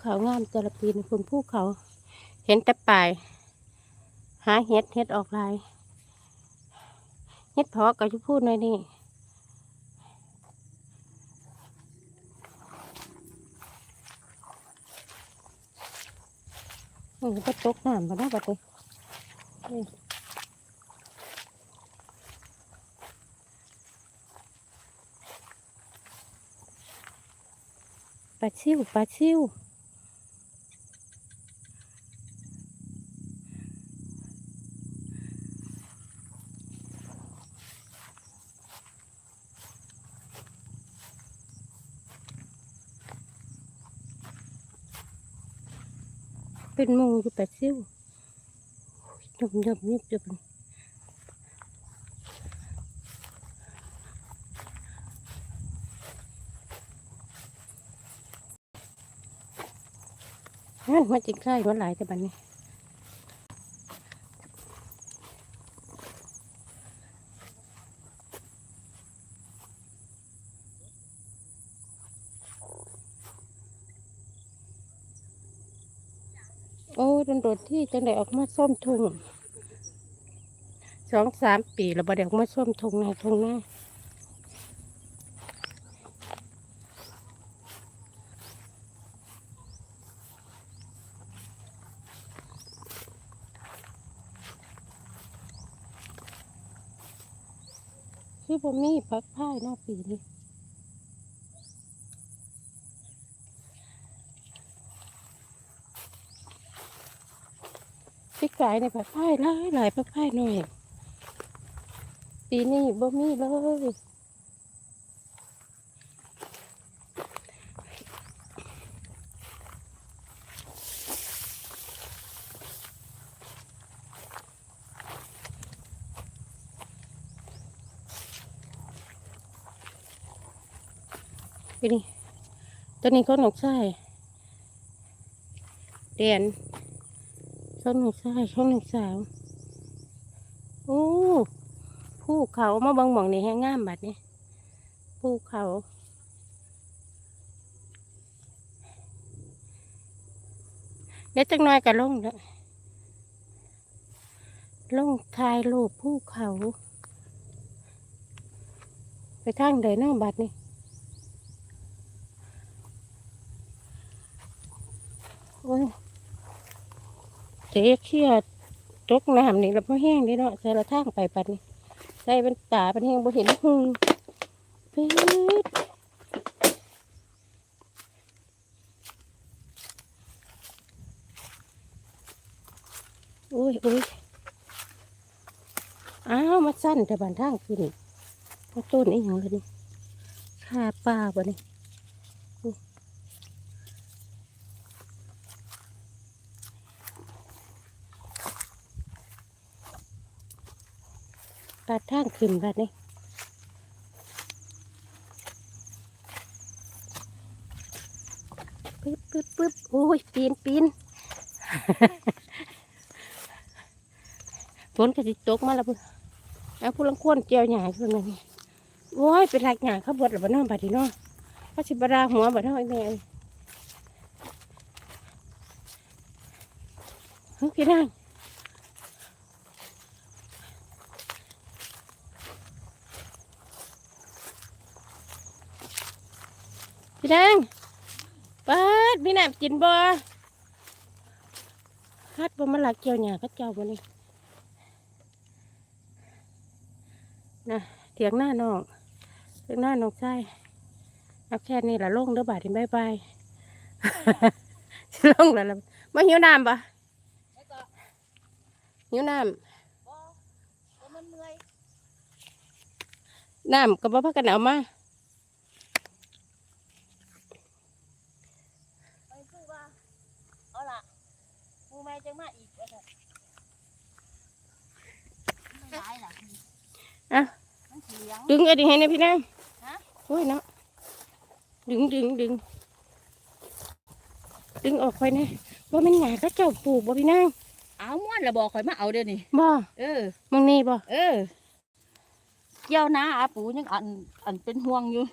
เขางามแต่ละปีนะคุณภูเขา เห็นแต่ป่าย หาเห็ดเห็ดออกลายเห็ดพาะก็จะพูดหน่อยนี่อืมก็ตกน้ำมาได้บัดนี้นี่ปลาชิวปลาชิว เป็นมงอยู่แปดซิ่วยมยมยิบยมนั่นมาจิงไข่มาหลายแต่บัดนี้ โอ้ดนโดนๆที่จังได้ออกมาส้มทุ่งสองสามปีแล้วบ่ได้ออกมาส้มทุ่งในทุ่งหน้าคือบ่มีพักพ่ายเนอกปีนี้ ปีกายในผักไผ่หลายหลายผักไผ่หน่อยปีนี้บ่มีเลยปีนี้ตัวนี้เขาหนกไส้เดียน ช่องหนึ่งชายช่องหนึ่งสาวโอ้ภูเขามาบังหมองนี่แห้งงามบัดนี้ภูเขาเดี๋ยวจังน้อยก็ลงแล้วลงถ่ายรูปภูเขา ไปทางใดเน้องบัดนี้โอ้ย เจ๊เขี้ยตกน้ำนี่แล้วพอแห้งเด้เนาะใส่ละทางไปปัดนี่ใส่เป็นตาเป็นแห้งบ่เห็นหงปี๊ดอุ้ยอุ้ยอ้าวมาสั้นแต่บานทางขึ้นพระต้นไอ้หยังเลยนี่ข้าป้าบ่นี่ นี่ปาดทางขึ้นบัดนี่ปึ๊บปึ๊บปึ๊บโอ้ยปีนปีนฝนก็สิตกมาแล้วพุ่นเอาผู้ลังควรเจียวหยาเพิ่นนั่นนี่โอ้ยเป็นหลักหยาเขาบดหรือบ่เน้องบัดนี้เนาะเขาสิบราหัวบ่เน้อยแม่นเฮ้ยพี่นาง พี่นางปัดพี่น้ำกินบ่ฮัดบ่มาหลักเจียวหยาเขาเจ้าบ่นี่นะเถียงหน้าน้องเถียงหน้าน้องใช่เอาแค่นี้ละลงเด้อบาดนี้บายบายสิลงแล้วล่ะมาหิวน้ำปะแล้วก็หิวน้บ่บ่มันเมื่อยำน้ำก็บ่พักกันเอามา ไปพูดว่า เอาล่ะมูแม่ จังมาอีกว่าซั่นมันหลายล่ะอะ มันสิเหลียงดึงไอ้ดิให้นะพี่นางฮะ โอ้ยเนาะดึงดึงดึงดึงออกไปนะว่ามันหยาก็เจ้าปลูกบ่พี่นางเอาม่วนแล้วบอกข่อยมาเอาเดี๋ยวนี้บ่เออ มองนี่บ่เออเกี่ยวนาอาปูยังอันอันเป็นห่วงอยู่